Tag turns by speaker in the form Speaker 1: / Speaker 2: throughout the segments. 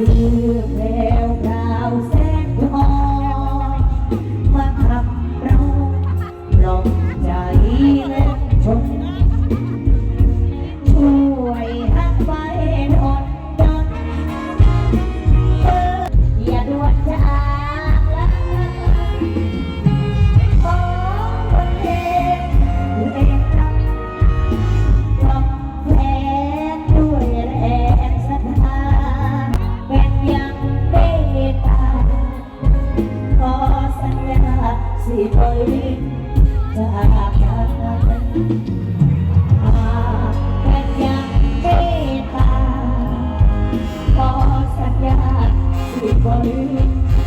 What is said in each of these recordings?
Speaker 1: เลือแล้ จากกันมากันอย่างเมตตาอสัญญาที่บริสุท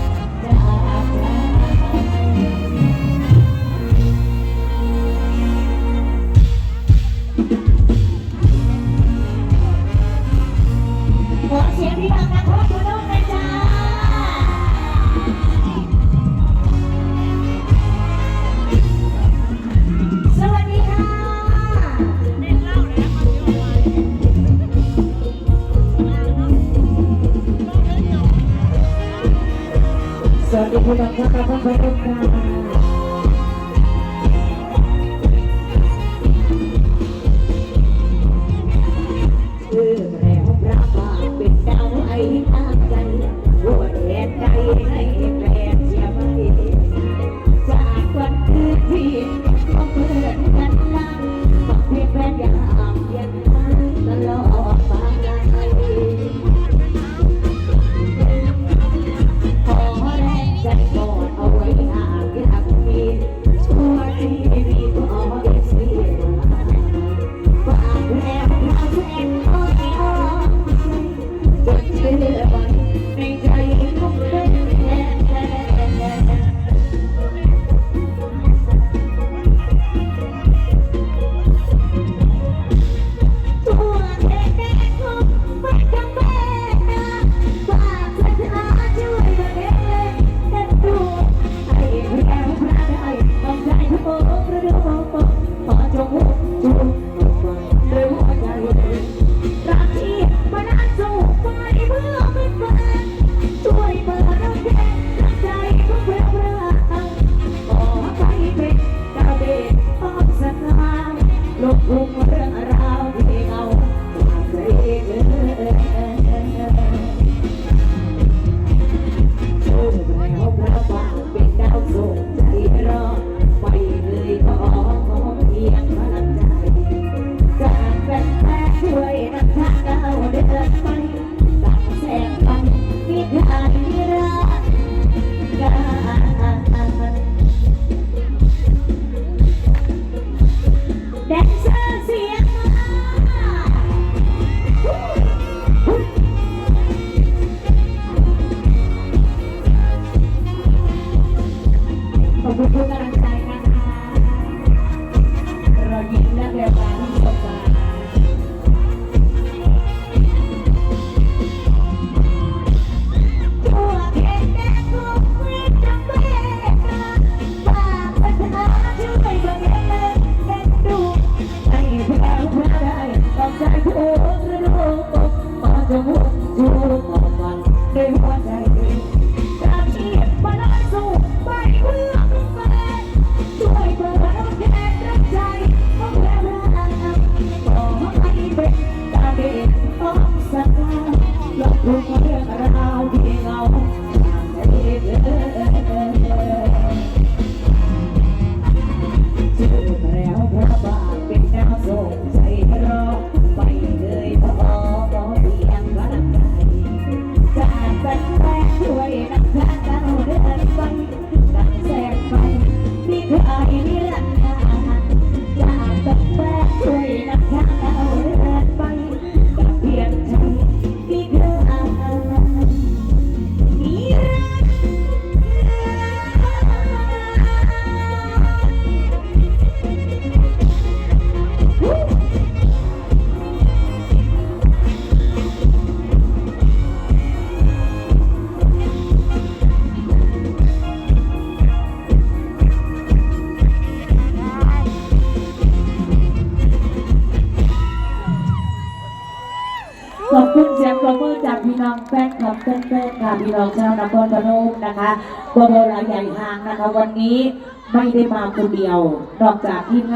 Speaker 1: วัสดีคุณผู้ชมครับขอบคุณค่ะ Oh, แปลกๆ จากพี่น้องแฟนคลับแฟนๆค่ะพี่น้องชาวนครพนมนะคะบัวโบราใหญ่ทางนะคะ วันนี้ไม่ได้มาคนเดียวนอกจากทีมงา